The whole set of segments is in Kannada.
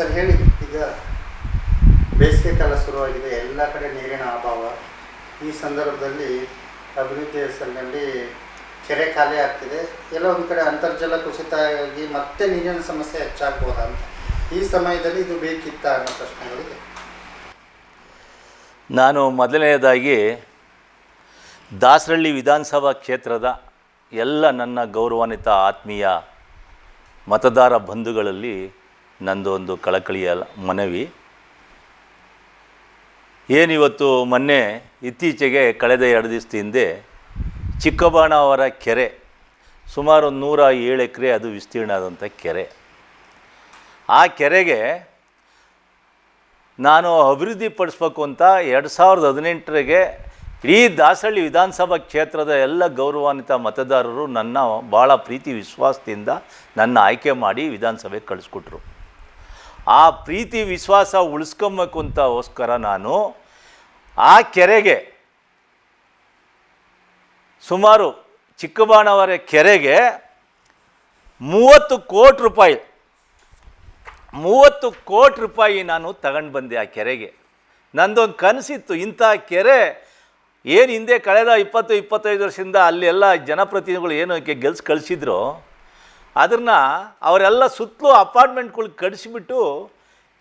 ಸರ್ ಹೇಳಿ, ಈಗ ಬೇಸಿಗೆ ಕಾಲ ಶುರುವಾಗಿದೆ, ಎಲ್ಲ ಕಡೆ ನೀರಿನ ಅಭಾವ. ಈ ಸಂದರ್ಭದಲ್ಲಿ ಅಭಿವೃದ್ಧಿ ಹೆಸರಿನಲ್ಲಿ ಕೆರೆ ಖಾಲಿ ಆಗ್ತಿದೆ. ಎಲ್ಲ ಒಂದು ಕಡೆ ಅಂತರ್ಜಲ ಕುಸಿತ ಆಗಿ ಮತ್ತೆ ನೀರಿನ ಸಮಸ್ಯೆ ಹೆಚ್ಚಾಗ್ಬೋದಾ ಅಂತ. ಈ ಸಮಯದಲ್ಲಿ ಇದು ಬೇಕಿತ್ತ ಅನ್ನೋ ಪ್ರಶ್ನೆಗಳಿದೆ ನಾನು ಮೊದಲನೆಯದಾಗಿ ದಾಸರಳ್ಳಿ ವಿಧಾನಸಭಾ ಕ್ಷೇತ್ರದ ಎಲ್ಲ ನನ್ನ ಗೌರವಾನ್ವಿತ ಆತ್ಮೀಯ ಮತದಾರ ಬಂಧುಗಳಲ್ಲಿ ನಂದು ಒಂದು ಕಳಕಳಿಯ ಮನವಿ. ಏನಿವತ್ತು ಮೊನ್ನೆ ಇತ್ತೀಚೆಗೆ ಕಳೆದ ಎರಡು ದಿವಸದ ಹಿಂದೆ ಚಿಕ್ಕಬಾಣ ಅವರ ಕೆರೆ, ಸುಮಾರು ಒಂದು ನೂರ ಏಳು ಎಕರೆ ಅದು ವಿಸ್ತೀರ್ಣ ಆದಂಥ ಕೆರೆ. ಆ ಕೆರೆಗೆ ನಾನು ಅಭಿವೃದ್ಧಿ ಪಡಿಸ್ಬೇಕು ಅಂತ ಎರಡು ಸಾವಿರದ ಹದಿನೆಂಟರಿಗೆ ಇಡೀ ದಾಸಹಳ್ಳಿ ವಿಧಾನಸಭಾ ಕ್ಷೇತ್ರದ ಎಲ್ಲ ಗೌರವಾನ್ವಿತ ಮತದಾರರು ನನ್ನ ಭಾಳ ಪ್ರೀತಿ ವಿಶ್ವಾಸದಿಂದ ನನ್ನ ಆಯ್ಕೆ ಮಾಡಿ ವಿಧಾನಸಭೆಗೆ ಕಳಿಸ್ಕೊಟ್ರು. ಆ ಪ್ರೀತಿ ವಿಶ್ವಾಸ ಉಳಿಸ್ಕೊಬೇಕು ಅಂತಗೋಸ್ಕರ ನಾನು ಆ ಕೆರೆಗೆ ಸುಮಾರು ಚಿಕ್ಕಬಾಣವರ ಕೆರೆಗೆ ಮೂವತ್ತು ಕೋಟಿ ರೂಪಾಯಿ, ಮೂವತ್ತು ಕೋಟಿ ರೂಪಾಯಿ ನಾನು ತಗೊಂಡು ಬಂದೆ ಆ ಕೆರೆಗೆ. ನಂದೊಂದು ಕನಸಿತ್ತು, ಇಂಥ ಕೆರೆ ಏನು ಹಿಂದೆ ಕಳೆದ ಇಪ್ಪತ್ತು, ಇಪ್ಪತ್ತೈದು ವರ್ಷದಿಂದ ಅಲ್ಲೆಲ್ಲ ಜನಪ್ರತಿನಿಧಿಗಳು ಏನು ಗೆಲ್ಸಿ ಕಳಿಸಿದ್ರು ಅದನ್ನು ಅವರೆಲ್ಲ ಸುತ್ತಲೂ ಅಪಾರ್ಟ್ಮೆಂಟ್ಗಳು ಕಡಿಸಿಬಿಟ್ಟು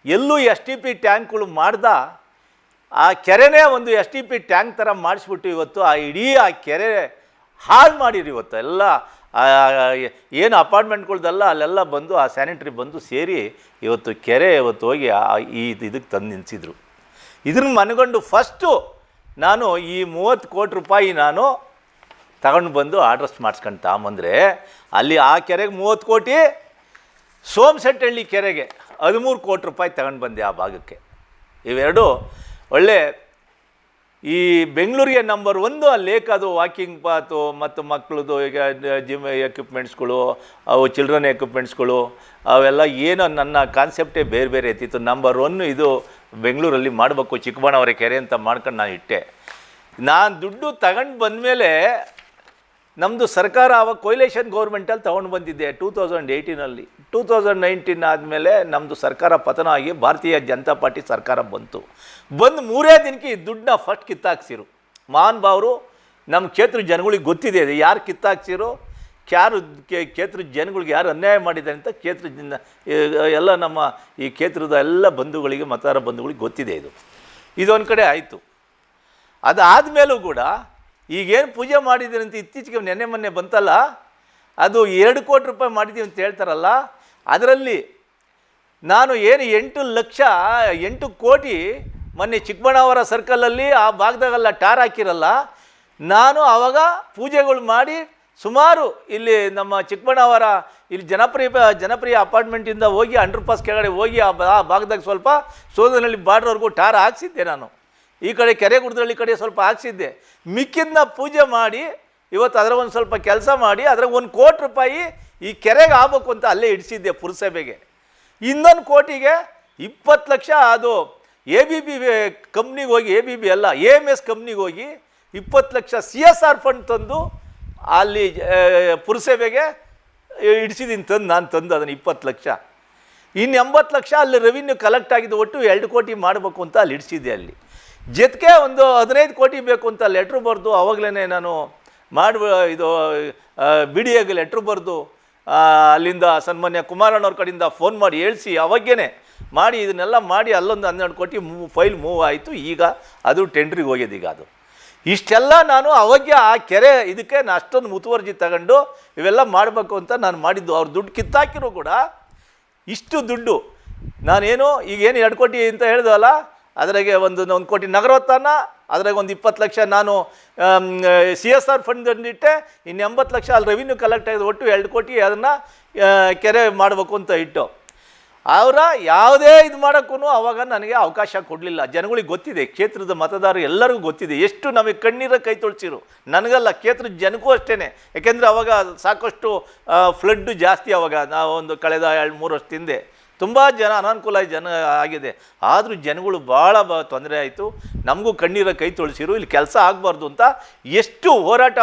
ಎಲ್ಲೂ ಎಸ್ ಟಿ ಪಿ ಟ್ಯಾಂಕ್ಗಳು ಮಾಡ್ದ, ಆ ಕೆರೆನೇ ಒಂದು ಎಸ್ ಟಿ ಪಿ ಟ್ಯಾಂಕ್ ಥರ ಮಾಡಿಸ್ಬಿಟ್ಟು ಇವತ್ತು ಆ ಇಡೀ ಆ ಕೆರೆ ಹಾಳು ಮಾಡಿರಿ ಇವತ್ತು. ಎಲ್ಲ ಏನು ಅಪಾರ್ಟ್ಮೆಂಟ್ಗಳ್ದೆಲ್ಲ ಅಲ್ಲೆಲ್ಲ ಬಂದು, ಆ ಸ್ಯಾನಿಟ್ರಿ ಬಂದು ಸೇರಿ ಇವತ್ತು ಕೆರೆ ಇವತ್ತು ಹೋಗಿ ಈ ಇದಕ್ಕೆ ತಂದು ನಿಲ್ಲಿಸಿದ್ರು ಇದನ್ನು ಮನಗೊಂಡು ಫಸ್ಟು ನಾನು ಈ ಮೂವತ್ತು ಕೋಟಿ ರೂಪಾಯಿ ನಾನು ತಗೊಂಡು ಬಂದು ಆರ್ಡ್ರಸ್ ಮಾಡಿಸ್ಕೊಂಡು ತಗೊಂಬಂದರೆ ಅಲ್ಲಿ ಆ ಕೆರೆಗೆ ಮೂವತ್ತು ಕೋಟಿ ಸೋಮಶೆಟ್ಟಹಳ್ಳಿ ಕೆರೆಗೆ ಹದಿಮೂರು ಕೋಟಿ ರೂಪಾಯಿ ತಗೊಂಡು ಬಂದೆ ಆ ಭಾಗಕ್ಕೆ. ಇವೆರಡು ಒಳ್ಳೆ ಈ ಬೆಂಗಳೂರಿಗೆ ನಂಬರ್ ಒಂದು, ಆ ಲೇಕ್ ಅದು ವಾಕಿಂಗ್ ಪಾತು ಮತ್ತು ಮಕ್ಕಳದು ಈಗ ಜಿಮ್ ಎಕ್ವಿಪ್ಮೆಂಟ್ಸ್ಗಳು ಅವು ಚಿಲ್ಡ್ರನ್ ಎಕ್ವಿಪ್ಮೆಂಟ್ಸ್ಗಳು ಅವೆಲ್ಲ ಏನೋ ನನ್ನ ಕಾನ್ಸೆಪ್ಟೇ ಬೇರೆ ಬೇರೆ ಇತ್ತಿತ್ತು ನಂಬರ್ ಒನ್ ಇದು ಬೆಂಗಳೂರಲ್ಲಿ ಮಾಡಬೇಕು ಚಿಕ್ಕಬಾಣವರ ಕೆರೆ ಅಂತ ಮಾಡ್ಕೊಂಡು ನಾನು ಇಟ್ಟೆ. ನಾನು ದುಡ್ಡು ತಗೊಂಡು ಬಂದಮೇಲೆ ನಮ್ಮದು ಸರ್ಕಾರ ಆವಾಗ ಕೊಯ್ಲೇಷನ್ ಗೌರ್ಮೆಂಟಲ್ಲಿ ತೊಗೊಂಡು ಬಂದಿದ್ದೆ ಟೂ ತೌಸಂಡ್ ಏಯ್ಟೀನಲ್ಲಿ ಟೂ ತೌಸಂಡ್ ನೈನ್ಟೀನ್ ಆದಮೇಲೆ ನಮ್ಮದು ಸರ್ಕಾರ ಪತನ ಆಗಿ ಭಾರತೀಯ ಜನತಾ ಪಾರ್ಟಿ ಸರ್ಕಾರ ಬಂತು. ಬಂದು ಮೂರೇ ದಿನಕ್ಕೆ ಈ ದುಡ್ಡನ್ನ ಫಸ್ಟ್ ಕಿತ್ತಾಕ್ಸಿರು. ಮಾನ್ ಬಾವರು ನಮ್ಮ ಕ್ಷೇತ್ರ ಜನಗಳಿಗೆ ಗೊತ್ತಿದೆ ಇದು ಯಾರು ಕಿತ್ತಾಕ್ಸಿರೋ ಯಾರು ಕ್ಷೇತ್ರ ಜನಗಳಿಗೆ ಯಾರು ಅನ್ಯಾಯ ಮಾಡಿದ್ದಾರೆ ಅಂತ ಕ್ಷೇತ್ರದಿಂದ ಎಲ್ಲ ನಮ್ಮ ಈ ಕ್ಷೇತ್ರದ ಎಲ್ಲ ಬಂಧುಗಳಿಗೆ, ಮತದಾರ ಬಂಧುಗಳಿಗೆ ಗೊತ್ತಿದೆ ಇದು. ಇದೊಂದು ಕಡೆ ಆಯಿತು. ಅದಾದಮೇಲೂ ಕೂಡ ಈಗೇನು ಪೂಜೆ ಮಾಡಿದ್ದೀರಿ ಅಂತ ಇತ್ತೀಚೆಗೆ ನೆನ್ನೆ ಮೊನ್ನೆ ಬಂತಲ್ಲ? ಅದು ಎರಡು ಕೋಟಿ ರೂಪಾಯಿ ಮಾಡಿದ್ದೀವಿ ಅಂತ ಹೇಳ್ತಾರಲ್ಲ? ಅದರಲ್ಲಿ ನಾನು ಏನು ಎಂಟು ಲಕ್ಷ, ಎಂಟು ಕೋಟಿ ಮೊನ್ನೆ ಚಿಕ್ಕಬಳ್ಳಾವರ ಸರ್ಕಲಲ್ಲಿ ಆ ಭಾಗದಾಗೆಲ್ಲ ಟಾರ್ ಹಾಕಿರಲ್ಲ? ನಾನು ಆವಾಗ ಪೂಜೆಗಳು ಮಾಡಿ ಸುಮಾರು ಇಲ್ಲಿ ನಮ್ಮ ಚಿಕ್ಕಬಳ್ಳಾವರ ಇಲ್ಲಿ ಜನಪ್ರಿಯ ಜನಪ್ರಿಯ ಅಪಾರ್ಟ್ಮೆಂಟಿಂದ ಹೋಗಿ ಅಂಡರ್ ಪಾಸ್ ಕೆಳಗಡೆ ಹೋಗಿ ಆ ಭಾಗದಾಗ ಸ್ವಲ್ಪ ಸೋದನಹಳ್ಳಿ ಬಾರ್ಡ್ರವರೆಗೂ ಟಾರ್ ಹಾಕ್ಸಿದ್ದೆ ನಾನು. ಈ ಕಡೆ ಕೆರೆ ಗುಡ್ದಳ್ಳಿ ಕಡೆ ಸ್ವಲ್ಪ ಹಾಕ್ಸಿದ್ದೆ. ಮಿಕ್ಕಿದ್ನ ಪೂಜೆ ಮಾಡಿ, ಇವತ್ತು ಅದರ ಒಂದು ಸ್ವಲ್ಪ ಕೆಲಸ ಮಾಡಿ, ಅದ್ರಾಗ ಒಂದು ಕೋಟಿ ರೂಪಾಯಿ ಈ ಕೆರೆಗೆ ಆಗ್ಬೇಕು ಅಂತ ಅಲ್ಲೇ ಇಡಿಸಿದ್ದೆ ಪುರಸಭೆಗೆ. ಇನ್ನೊಂದು ಕೋಟಿಗೆ ಇಪ್ಪತ್ತು ಲಕ್ಷ ಅದು ಎ ಬಿ ಬಿ ಕಂಪ್ನಿಗೆ ಹೋಗಿ ಎ ಬಿ ಬಿ ಅಲ್ಲ ಎ ಎಂ ಎಸ್ ಕಂಪ್ನಿಗೆ ಹೋಗಿ ಇಪ್ಪತ್ತು lakh C S R fund ತಂದು ಅಲ್ಲಿ ಪುರಸಭೆಗೆ ಇಡಿಸಿದ್ದೀನಿ ತಂದು, ನಾನು ತಂದು ಅದನ್ನು ಇಪ್ಪತ್ತು ಲಕ್ಷ. ಇನ್ನು ಎಂಬತ್ತು ಲಕ್ಷ ಅಲ್ಲಿ ರೆವಿನ್ಯೂ ಕಲೆಕ್ಟ್ ಆಗಿದ್ದು ಒಟ್ಟು ಎರಡು ಕೋಟಿ ಮಾಡಬೇಕು ಅಂತ ಅಲ್ಲಿ ಇಡಿಸಿದ್ದೆ ಅಲ್ಲಿ. ಜೊತೆಗೆ ಒಂದು ಹದಿನೈದು ಕೋಟಿ ಬೇಕು ಅಂತ ಲೆಟ್ರ್ ಬರೆದು ಅವಾಗಲೇ ನಾನು ಮಾಡುವ ಇದು ಬಿ ಡಿ ಎಗೆ ಲೆಟ್ರ್ ಬರೆದು ಅಲ್ಲಿಂದ ಸನ್ಮಾನ್ಯ ಕುಮಾರಣ್ಣವ್ರ ಕಡೆಯಿಂದ ಫೋನ್ ಮಾಡಿ ಹೇಳಿಸಿ ಅವಾಗೇನೆ ಮಾಡಿ, ಇದನ್ನೆಲ್ಲ ಮಾಡಿ ಅಲ್ಲೊಂದು ಹನ್ನೆರಡು ಕೋಟಿ ಮೂವ್ ಫೈಲ್ ಮೂವ್ ಆಯಿತು. ಈಗ ಅದು ಟೆಂಡ್ರಿಗೆ ಹೋಗ್ಯದ ಈಗ ಅದು. ಇಷ್ಟೆಲ್ಲ ನಾನು ಅವಾಗ ಆ ಕೆರೆ ಇದಕ್ಕೆ ನಾನು ಅಷ್ಟೊಂದು ಮುತುವರ್ಜಿ ತಗೊಂಡು ಇವೆಲ್ಲ ಮಾಡಬೇಕು ಅಂತ ನಾನು ಮಾಡಿದ್ದು. ಅವ್ರು ದುಡ್ಡು ಕಿತ್ತಾಕಿರೋ ಕೂಡ ಇಷ್ಟು ದುಡ್ಡು. ನಾನೇನು ಈಗೇನು ಎರಡು ಕೋಟಿ ಅಂತ ಹೇಳ್ದಲ್ಲ ಅದ್ರಾಗೆ ಒಂದು ಒಂದು ಕೋಟಿ ನಗರೋತ್ಥಾನ, ಅದ್ರಾಗ ಒಂದು ಇಪ್ಪತ್ತು ಲಕ್ಷ ನಾನು ಸಿ ಎಸ್ ಆರ್ ಫಂಡ್ ಇಟ್ಟೆ. ಇನ್ನು ಎಂಬತ್ತು ಲಕ್ಷ ಅಲ್ಲಿ ರೆವಿನ್ಯೂ ಕಲೆಕ್ಟ್ ಆಗಿದೆ ಒಟ್ಟು ಎರಡು ಕೋಟಿ ಅದನ್ನು ಕೆರೆ ಮಾಡಬೇಕು ಅಂತ ಇಟ್ಟು. ಅವರ ಯಾವುದೇ ಇದು ಮಾಡೋಕ್ಕೂ ಅವಾಗ ನನಗೆ ಅವಕಾಶ ಕೊಡಲಿಲ್ಲ. ಜನಗಳಿಗೆ ಗೊತ್ತಿದೆ, ಕ್ಷೇತ್ರದ ಮತದಾರರು ಎಲ್ಲರಿಗೂ ಗೊತ್ತಿದೆ. ಎಷ್ಟು ನಮಗೆ ಕಣ್ಣೀರ ಕೈ ತೊಳ್ಸಿರು. ನನಗಲ್ಲ, ಕ್ಷೇತ್ರದ ಜನಕ್ಕೂ ಅಷ್ಟೇ ಯಾಕೆಂದರೆ ಅವಾಗ ಸಾಕಷ್ಟು ಫ್ಲಡ್ಡು ಜಾಸ್ತಿ ಅವಾಗ, ನಾವು ಒಂದು ಕಳೆದ ಎರಡು ಮೂರು ವರ್ಷದ ಹಿಂದೆ ತುಂಬ ಜನ ಅನಾನುಕೂಲ ಜನ ಆಗಿದೆ. ಆದರೂ ಜನಗಳು ಭಾಳ ಬ ತೊಂದರೆ ಆಯಿತು. ನಮಗೂ ಕಣ್ಣೀರ ಕೈ ತೊಳ್ಸಿರು. ಇಲ್ಲಿ ಕೆಲಸ ಆಗಬಾರ್ದು ಅಂತ ಎಷ್ಟು ಹೋರಾಟ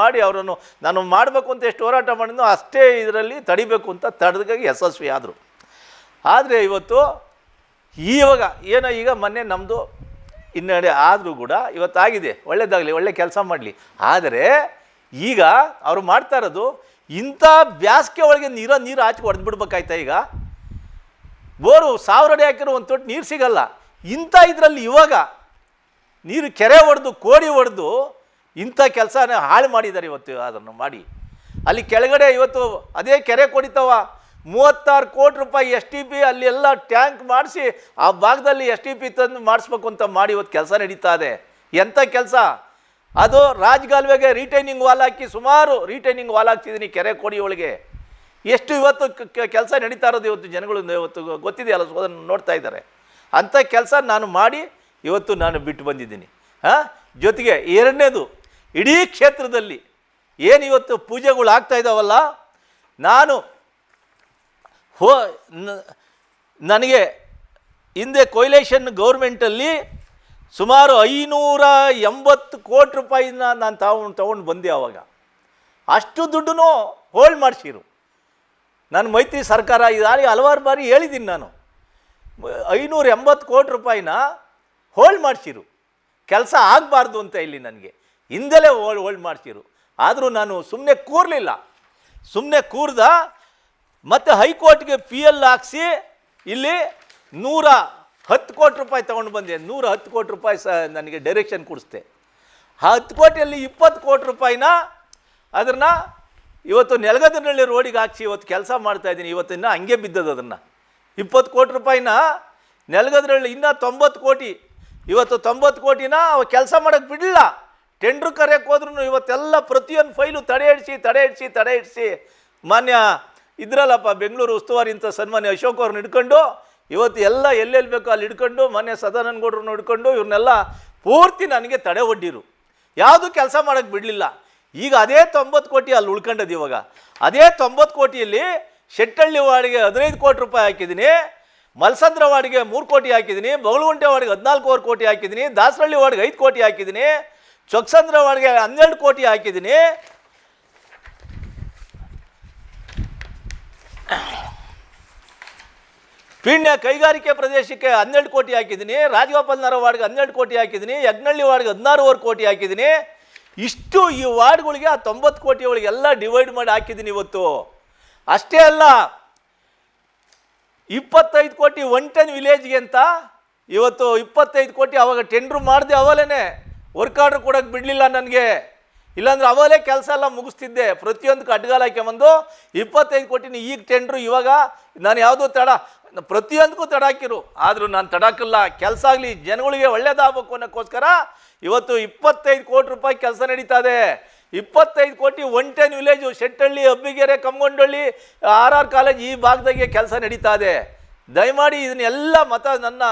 ಮಾಡಿ ಅವರನ್ನು ನಾನು ಮಾಡಬೇಕು ಅಂತ ಎಷ್ಟು ಹೋರಾಟ ಮಾಡಿದ್ನೋ ಅಷ್ಟೇ ಇದರಲ್ಲಿ ತಡಿಬೇಕು ಅಂತ ತಡೆದಾಗಿ ಯಶಸ್ವಿ ಆದರು. ಆದರೆ ಇವತ್ತು ಇವಾಗ ಏನೋ ಈಗ ಮೊನ್ನೆ ನಮ್ಮದು ಹಿನ್ನಡೆ ಆದರೂ ಕೂಡ ಇವತ್ತಾಗಿದೆ. ಒಳ್ಳೆಯದಾಗಲಿ ಒಳ್ಳೆ ಕೆಲಸ ಮಾಡಲಿ. ಆದರೆ ಈಗ ಅವರು ಮಾಡ್ತಾ ಇರೋದು ಇಂಥ ಬ್ಯಾಸ್ಗೆ ಒಳಗೆ ನೀರೋ, ನೀರು ಆಚೆ ಹೊಡೆದ್ಬಿಡ್ಬೇಕಾಯ್ತಾ ಈಗ? ಬೋರು ಸಾವಿರ ಅಡಿ ಹಾಕಿರೋ ಒಂದು ತೊಟ್ಟು ನೀರು ಸಿಗಲ್ಲ. ಇಂಥ ಇದರಲ್ಲಿ ಇವಾಗ ನೀರು ಕೆರೆ ಹೊಡೆದು ಕೋಡಿ ಹೊಡೆದು ಇಂಥ ಕೆಲಸ ಹಾಳು ಮಾಡಿದ್ದಾರೆ ಇವತ್ತು ಅದನ್ನು ಮಾಡಿ. ಅಲ್ಲಿ ಕೆಳಗಡೆ ಇವತ್ತು ಅದೇ ಕೆರೆ ಕೊಡಿತಾವ. ಮೂವತ್ತಾರು ಕೋಟಿ ರೂಪಾಯಿ ಎಸ್ ಟಿ ಪಿ ಅಲ್ಲಿ ಎಲ್ಲ ಟ್ಯಾಂಕ್ ಮಾಡಿಸಿ ಆ ಭಾಗದಲ್ಲಿ ಎಸ್ ಟಿ ಪಿ ತಂದು ಮಾಡಿಸ್ಬೇಕು ಅಂತ ಮಾಡಿ ಇವತ್ತು ಕೆಲಸ ನಡೀತಾ ಇದೆ. ಎಂಥ ಕೆಲಸ? ಅದು ರಾಜ್ಗಾಲ್ವೆಗೆ ರಿಟೈನಿಂಗ್ ವಾಲ್ ಹಾಕಿ ಸುಮಾರು ರಿಟೈನಿಂಗ್ ವಾಲ್ ಹಾಕ್ತಿದ್ದೀನಿ ಕೆರೆ ಕೋಡಿ ಒಳಗೆ. ಎಷ್ಟು ಇವತ್ತು ಕೆಲಸ ನಡೀತಾ ಇರೋದು ಇವತ್ತು ಜನಗಳು ಇವತ್ತು ಗೊತ್ತಿದೆಯಲ್ಲ ಅದನ್ನು ನೋಡ್ತಾ ಇದ್ದಾರೆ. ಅಂಥ ಕೆಲಸ ನಾನು ಮಾಡಿ ಇವತ್ತು ನಾನು ಬಿಟ್ಟು ಬಂದಿದ್ದೀನಿ. ಹಾಂ? ಜೊತೆಗೆ ಎರಡನೇದು, ಇಡೀ ಕ್ಷೇತ್ರದಲ್ಲಿ ಏನು ಇವತ್ತು ಪೂಜೆಗಳು ಆಗ್ತಾ ಇದ್ದಾವಲ್ಲ ನಾನು ಹೋ ನನಗೆ ಹಿಂದೆ ಕೊಯ್ಲೇಷನ್ ಗೌರ್ಮೆಂಟಲ್ಲಿ ಸುಮಾರು ಐನೂರ ಎಂಬತ್ತು ಕೋಟಿ ರೂಪಾಯಿನ ನಾನು ತಗೊಂಡು ತೊಗೊಂಡು ಬಂದೆ ಆವಾಗ. ಅಷ್ಟು ದುಡ್ಡು ಹೋಲ್ಡ್ ಮಾಡಿಸಿರು. ನಾನು ಮೈತ್ರಿ ಸರ್ಕಾರ ಇದಾಗಿ ಹಲವಾರು ಬಾರಿ ಹೇಳಿದ್ದೀನಿ ನಾನು. ಐನೂರ ಎಂಬತ್ತು ಕೋಟಿ ರೂಪಾಯಿನ ಹೋಲ್ಡ್ ಮಾಡಿಸಿರು. ಕೆಲಸ ಆಗಬಾರ್ದು ಅಂತ ಇಲ್ಲಿ ನನಗೆ. ಹಿಂದಲೇ ಹೋಲ್ಡ್ ಹೋಲ್ಡ್ ಮಾಡಿಸಿರು. ಆದರೂ ನಾನು ಸುಮ್ಮನೆ ಕೂರಲಿಲ್ಲ. ಸುಮ್ಮನೆ ಕೂರ್ದ ಮತ್ತು ಹೈಕೋರ್ಟ್ಗೆ ಪಿ ಎಲ್ ಹಾಕ್ಸಿ ಇಲ್ಲಿ ನೂರ ಹತ್ತು ಕೋಟಿ ರೂಪಾಯಿ ತೊಗೊಂಡು ಬಂದೆ. ನೂರ ಹತ್ತು ಕೋಟಿ ರೂಪಾಯಿ ಸ ನನಗೆ ಡೈರೆಕ್ಷನ್ ಕೊಡಿಸ್ದೆ. ಆ ಹತ್ತು ಕೋಟಿಯಲ್ಲಿ ಇಪ್ಪತ್ತು ಕೋಟಿ ರೂಪಾಯಿನ ಅದನ್ನು ಇವತ್ತು ನೆಲಗದ್ರಲ್ಲಿ ರೋಡಿಗೆ ಹಾಕ್ಸಿ ಇವತ್ತು ಕೆಲಸ ಮಾಡ್ತಾ ಇದ್ದೀನಿ. ಇವತ್ತಿನ ಹಂಗೆ ಬಿದ್ದದ ಅದನ್ನು. ಇಪ್ಪತ್ತು ಕೋಟಿ ರೂಪಾಯಿನ ನೆಲಗದ್ರಲ್ಲಿ ಇನ್ನೂ ತೊಂಬತ್ತು ಕೋಟಿ. ಇವತ್ತು ತೊಂಬತ್ತು ಕೋಟಿನ ಅವ ಕೆಲಸ ಮಾಡೋಕ್ಕೆ ಬಿಡಲಿಲ್ಲ. ಟೆಂಡ್ರು ಕರೆಯಕ್ಕೆ ಹೋದ್ರೂ ಇವತ್ತೆಲ್ಲ ಪ್ರತಿಯೊಂದು ಫೈಲು ತಡೆ ಹಿಡಿಸಿ ತಡೆ ಹಿಡಿಸಿ ತಡೆ ಹಿಡಿಸಿ ಮಾನ್ಯ ಇದ್ರಲ್ಲಪ್ಪ ಬೆಂಗಳೂರು ಉಸ್ತುವಾರಿ ಅಂತ ಸನ್ಮಾನ್ಯ ಅಶೋಕ್ ಅವ್ರನ್ನ ಹಿಡ್ಕೊಂಡು ಇವತ್ತು ಎಲ್ಲ ಎಲ್ಲೆಲ್ಲಿ ಬೇಕೋ ಅಲ್ಲಿ ಹಿಡ್ಕೊಂಡು ಮಾನ್ಯ ಸದಾನಂದ ಗೌಡ್ರನ್ನ ಹಿಡ್ಕೊಂಡು ಇವ್ರನ್ನೆಲ್ಲ ಪೂರ್ತಿ ನನಗೆ ತಡೆ ಒಡ್ಡಿರು. ಯಾವುದೂ ಕೆಲಸ ಮಾಡೋಕ್ಕೆ ಬಿಡಲಿಲ್ಲ. ಈಗ ಅದೇ ತೊಂಬತ್ತು ಕೋಟಿ ಅಲ್ಲಿ ಉಳ್ಕೊಂಡದ್ದು ಇವಾಗ. ಅದೇ ತೊಂಬತ್ತು ಕೋಟಿಯಲ್ಲಿ ಶೆಟ್ಟಳ್ಳಿ ವಾರ್ಡ್ಗೆ ಹದಿನೈದು ಕೋಟಿ ರೂಪಾಯಿ ಹಾಕಿದ್ದೀನಿ, ಮಲ್ಸಂದ್ರ ವಾರ್ಡ್ಗೆ ಮೂರು ಕೋಟಿ ಹಾಕಿದ್ದೀನಿ, ಬಗಲಗುಂಟೆ ವಾರ್ಡ್ಗೆ ಹದಿನಾಲ್ಕೂವರೆ ಕೋಟಿ ಹಾಕಿದ್ದೀನಿ, ದಾಸರಳ್ಳಿ ವಾರ್ಡ್ಗೆ ಐದು ಕೋಟಿ ಹಾಕಿದ್ದೀನಿ, ಚೊಕ್ಸಂದ್ರ ವಾರ್ಡ್ಗೆ ಹನ್ನೆರಡು ಕೋಟಿ ಹಾಕಿದ್ದೀನಿ. ಪೀಣ್ಯ ಕೈಗಾರಿಕೆ ಪ್ರದೇಶಕ್ಕೆ ಹನ್ನೆರಡು ಕೋಟಿ ಹಾಕಿದ್ದೀನಿ ರಾಜಗೋಪಾಲ್ ನಗರ ವಾರ್ಡ್ಗೆ ಹನ್ನೆರಡು ಕೋಟಿ ಹಾಕಿದ್ದೀನಿ ಯಜ್ಞಳ್ಳಿ ವಾರ್ಡ್ಗೆ ಹದಿನಾರೂವರೆ ಕೋಟಿ ಹಾಕಿದ್ದೀನಿ. ಇಷ್ಟು ಈ ವಾರ್ಡ್ಗಳಿಗೆ, ಆ ತೊಂಬತ್ತು ಕೋಟಿ ಒಳಗೆ ಎಲ್ಲ ಡಿವೈಡ್ ಮಾಡಿ ಹಾಕಿದ್ದೀನಿ ಇವತ್ತು. ಅಷ್ಟೇ ಅಲ್ಲ, ಇಪ್ಪತ್ತೈದು ಕೋಟಿ ಒನ್ ಟೆನ್ ವಿಲೇಜ್ಗೆ ಅಂತ, ಇವತ್ತು ಇಪ್ಪತ್ತೈದು ಕೋಟಿ ಅವಾಗ ಟೆಂಡ್ರು ಮಾಡಿದೆ ಅವಲೇನೆ. ವರ್ಕ್ ಆರ್ಡ್ರ್ ಕೊಡೋಕ್ಕೆ ಬಿಡಲಿಲ್ಲ ನನಗೆ. ಇಲ್ಲಾಂದ್ರೆ ಅವಲೇ ಕೆಲಸ ಎಲ್ಲ ಮುಗಿಸ್ತಿದ್ದೆ. ಪ್ರತಿಯೊಂದಕ್ಕೆ ಅಡ್ಗಾಲ ಹಾಕ್ಯಂಬಂದು ಇಪ್ಪತ್ತೈದು ಕೋಟಿನ ಈಗ ಟೆಂಡ್ರು ಇವಾಗ ನಾನು ಯಾವುದೋ ತಡ, ಪ್ರತಿಯೊಂದಕ್ಕೂ ತಡಾಕಿರು ಆದರೂ ನಾನು ತಡಾಕಲ್ಲ. ಕೆಲಸ ಆಗಲಿ, ಜನಗಳಿಗೆ ಒಳ್ಳೇದಾಗಬೇಕು ಅನ್ನೋಕ್ಕೋಸ್ಕರ ಇವತ್ತು ಇಪ್ಪತ್ತೈದು ಕೋಟಿ ರೂಪಾಯಿ ಕೆಲಸ ನಡೀತಾ ಇದೆ. ಇಪ್ಪತ್ತೈದು ಕೋಟಿ one ten village, Shettahalli Abbigere Kammagondahalli R R college ಈ ಭಾಗದಾಗೆ ಕೆಲಸ ನಡೀತಾ ಇದೆ. ದಯಮಾಡಿ ಇದನ್ನೆಲ್ಲ ಮತ ನನ್ನ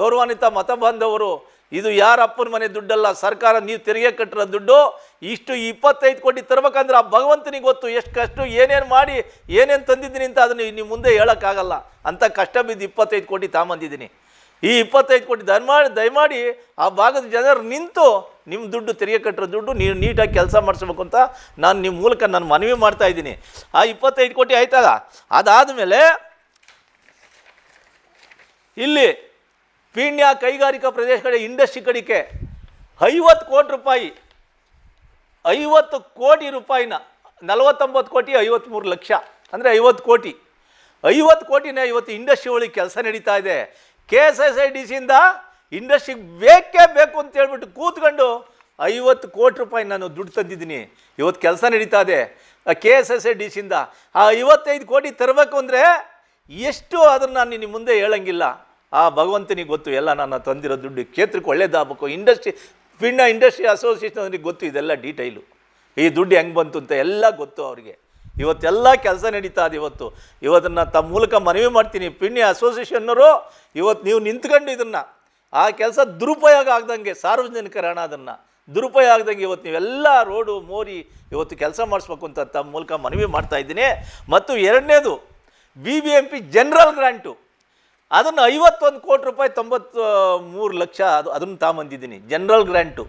ಗೌರವಾನ್ವಿತ ಮತ ಬಾಂಧವರು, ಇದು ಯಾರ ಅಪ್ಪನ ಮನೆ ದುಡ್ಡಲ್ಲ, ಸರ್ಕಾರ ನೀವು ತೆರಿಗೆ ಕಟ್ಟಿರೋ ದುಡ್ಡು, ಇಷ್ಟು ಇಪ್ಪತ್ತೈದು ಕೋಟಿ ತರಬೇಕಂದ್ರೆ ಆ ಭಗವಂತನಿಗೆ ಗೊತ್ತು ಎಷ್ಟು ಕಷ್ಟ, ಏನೇನು ಮಾಡಿ, ಏನೇನು ತಂದಿದ್ದೀನಿ ಅಂತ ಅದನ್ನು ನೀವು ಮುಂದೆ ಹೇಳೋಕ್ಕಾಗಲ್ಲ. ಅಂತ ಕಷ್ಟ ಬಿದ್ದು ಇಪ್ಪತ್ತೈದು ಕೋಟಿ ತಾಂಬಂದಿದ್ದೀನಿ ಈ ಇಪ್ಪತ್ತೈದು ಕೋಟಿ ದಯಮಾಡಿ ದಯಮಾಡಿ ಆ ಭಾಗದ ಜನರು ನಿಂತು ನಿಮ್ಮ ದುಡ್ಡು ತೆರಿಗೆ ಕಟ್ಟಿರೋ ದುಡ್ಡು ನೀವು ನೀಟಾಗಿ ಕೆಲಸ ಮಾಡಿಸ್ಬೇಕು ಅಂತ ನಾನು ನಿಮ್ಮ ಮೂಲಕ ನಾನು ಮನವಿ ಮಾಡ್ತಾ ಇದ್ದೀನಿ. ಆ ಇಪ್ಪತ್ತೈದು ಕೋಟಿ ಆಯ್ತಾಗ? ಅದಾದಮೇಲೆ ಇಲ್ಲಿ ಪೀಣ್ಯ ಕೈಗಾರಿಕಾ ಪ್ರದೇಶ ಕಡೆ ಇಂಡಸ್ಟ್ರಿ ಕಡಿಕೆ ಐವತ್ತು ಕೋಟಿ ರೂಪಾಯಿ, ಐವತ್ತು ಕೋಟಿ ರೂಪಾಯಿನ ನಲವತ್ತೊಂಬತ್ತು ಕೋಟಿ ಐವತ್ತ್ಮೂರು ಲಕ್ಷ. ಅಂದರೆ ಐವತ್ತು ಕೋಟಿ. ಐವತ್ತು ಕೋಟಿನೇ ಇವತ್ತು ಇಂಡಸ್ಟ್ರಿ ಒಳಗೆ ಕೆಲಸ ನಡೀತಾ ಇದೆ. K S S I D ಸಿಯಿಂದ ಇಂಡಸ್ಟ್ರಿಗೆ ಬೇಕೇ ಬೇಕು ಅಂತ ಹೇಳ್ಬಿಟ್ಟು ಕೂತ್ಕೊಂಡು ಐವತ್ತು ಕೋಟಿ ರೂಪಾಯಿ ನಾನು ದುಡ್ಡು ತಂದಿದ್ದೀನಿ. ಇವತ್ತು ಕೆಲಸ ನಡೀತಾ ಇದೆ. K S S I D ಸಿಯಿಂದ ಆ ಐವತ್ತೈದು ಕೋಟಿ ತರಬೇಕು ಅಂದರೆ ಎಷ್ಟು ಅದನ್ನು ನಾನು ನಿನ್ನ ಮುಂದೆ ಹೇಳಂಗಿಲ್ಲ. ಆ ಭಗವಂತನಿಗೆ ಗೊತ್ತು, ಎಲ್ಲ ನಾನು ತಂದಿರೋ ದುಡ್ಡು ಕ್ಷೇತ್ರಕ್ಕೆ ಒಳ್ಳೇದಾಗಬೇಕು. ಇಂಡಸ್ಟ್ರಿ ಪಿಂಡ ಇಂಡಸ್ಟ್ರಿ ಅಸೋಸಿಯೇಷನ್ ಅವ್ರಿಗೆ ಗೊತ್ತು ಇದೆಲ್ಲ ಡೀಟೈಲು. ಈ ದುಡ್ಡು ಹೆಂಗೆ ಬಂತು ಅಂತ ಎಲ್ಲ ಗೊತ್ತು ಅವ್ರಿಗೆ. ಇವತ್ತೆಲ್ಲ ಕೆಲಸ ನಡೀತಾ ಇದೆ ಇವತ್ತು. ಇವತ್ತನ್ನು ತಮ್ಮ ಮೂಲಕ ಮನವಿ ಮಾಡ್ತೀನಿ. ಪಿಣ್ಯ ಅಸೋಸಿಯೇಷನ್ನವರು ಇವತ್ತು ನೀವು ನಿಂತ್ಕೊಂಡು ಇದನ್ನು. ಆ ಕೆಲಸ ದುರುಪಯೋಗ ಆಗ್ದಂಗೆ, ಸಾರ್ವಜನಿಕರ ಹಣ ಅದನ್ನು. ದುರುಪಯೋಗ ಆಗ್ದಂಗೆ ಇವತ್ತು ನೀವೆಲ್ಲ ರೋಡು ಮೋರಿ ಇವತ್ತು ಕೆಲಸ ಮಾಡಿಸ್ಬೇಕು ಅಂತ ತಮ್ಮ ಮೂಲಕ ಮನವಿ ಮಾಡ್ತಾ ಇದ್ದೀನಿ. ಮತ್ತು ಎರಡನೇದು B B M P general grant ಅದನ್ನು ಐವತ್ತೊಂದು ಕೋಟಿ ರೂಪಾಯಿ ತೊಂಬತ್ತು ಮೂರು ಲಕ್ಷ ಅದು ಅದನ್ನು ತಾಂಬಂದಿದ್ದೀನಿ. ಜನರಲ್ ಗ್ರ್ಯಾಂಟು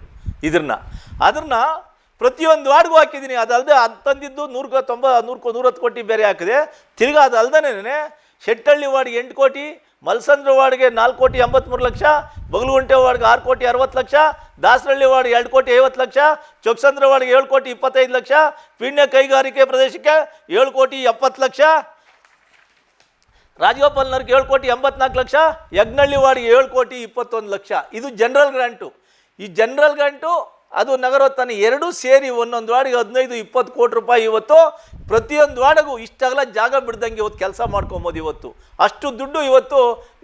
ಇದನ್ನು. ಅದನ್ನು ಪ್ರತಿಯೊಂದು ವಾರ್ಡ್ಗೂ ಹಾಕಿದ್ದೀನಿ. ಅದಲ್ಲದೆ ಅದು ತಂದಿದ್ದು ನೂರು ತೊಂಬ ನೂರು ನೂರತ್ತು ಕೋಟಿ ಬೇರೆ ಹಾಕಿದೆ. ತಿರ್ಗಿ ಅದು ಶೆಟ್ಟಳ್ಳಿ ವಾರ್ಡ್ಗೆ ಎಂಟು ಕೋಟಿ, ಮಲ್ಸಂದ್ರ ವಾರ್ಡ್ಗೆ ನಾಲ್ಕು ಕೋಟಿ ಎಂಬತ್ತ್ಮೂರು ಲಕ್ಷ, ಬಗಲಗುಂಟೆ ವಾರ್ಡ್ಗೆ ಆರು ಕೋಟಿ ಅರವತ್ತು ಲಕ್ಷ, ದಾಸರಳ್ಳಿ ವಾರ್ಡ್ಗೆ ಎರಡು ಕೋಟಿ ಐವತ್ತು ಲಕ್ಷ, ಚೊಕ್ಸಂದ್ರ ವಾರ್ಡ್ಗೆ ಏಳು ಕೋಟಿ ಇಪ್ಪತ್ತೈದು ಲಕ್ಷ, ಪಿಣ್ಯ ಕೈಗಾರಿಕೆ ಪ್ರದೇಶಕ್ಕೆ ಏಳು ಕೋಟಿ ಎಪ್ಪತ್ತು ಲಕ್ಷ ರಾಜಗೋಪಾಲ್ ನರ್ಗೆ ಏಳು ಕೋಟಿ ಎಂಬತ್ನಾಲ್ಕು ಲಕ್ಷ ಯಜ್ಞಳ್ಳಿ ವಾರ್ಡ್ಗೆ ಏಳು ಕೋಟಿ ಇಪ್ಪತ್ತೊಂದು ಲಕ್ಷ. ಇದು ಜನರಲ್ ಗ್ರಾಂಟು ಈ ಜನರಲ್ ಗ್ರಾಂಟು ಅದು ನಗರೋತ್ಥಾನ ಎರಡೂ ಸೇರಿ ಒಂದೊಂದು ವಾರ್ಡಿಗೆ ಹದಿನೈದು, ಇಪ್ಪತ್ತು ಕೋಟಿ ರೂಪಾಯಿ ಇವತ್ತು. ಪ್ರತಿಯೊಂದು ವಾರ್ಡಿಗೂ ಇಷ್ಟಾಗಲ್ಲ ಜಾಗ ಬಿಡ್ದಂಗೆ ಇವತ್ತು ಕೆಲಸ ಮಾಡ್ಕೊಬೋದು ಇವತ್ತು. ಅಷ್ಟು ದುಡ್ಡು ಇವತ್ತು